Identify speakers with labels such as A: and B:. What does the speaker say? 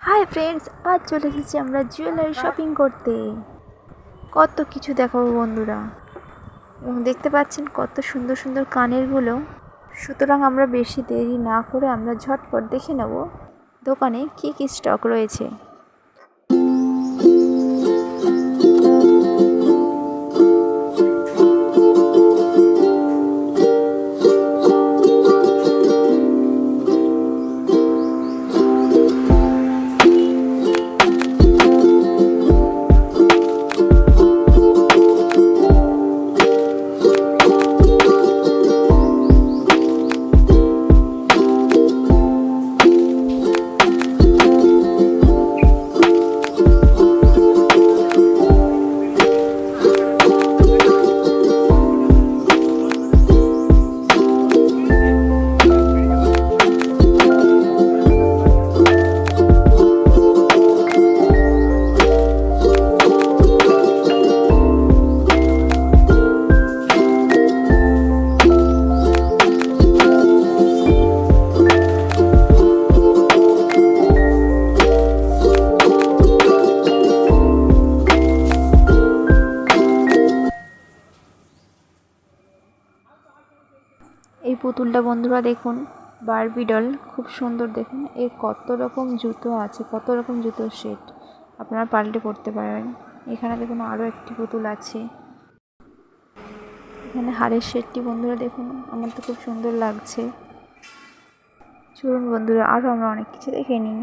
A: Hi friends আজ চলে এসেছি আমরা জুয়েলারি শপিং করতে। কত কিছু দেখাবো বন্ধুরা। এবং দেখতে পাচ্ছেন কত সুন্দর সুন্দর কানেরগুলো সুতরাং আমরা বেশি দেরি না করে আমরা ঝটপট দেখে নেব দোকানে কী কী স্টক রয়েছে। এই পুতুলটা বন্ধুরা দেখুন বারবি ডল খুব সুন্দর দেখুন। এর কত রকম জুতো আছে, কত রকম জুতোর সেট আপনারা পাল্টে পড়তে পারবেন। এখানে দেখুন আরও একটি পুতুল আছে। এখানে হারের সেটটি বন্ধুরা দেখুন, আমার তো খুব সুন্দর লাগছে। চলুন বন্ধুরা আরও আমরা অনেক কিছু দেখে নিই।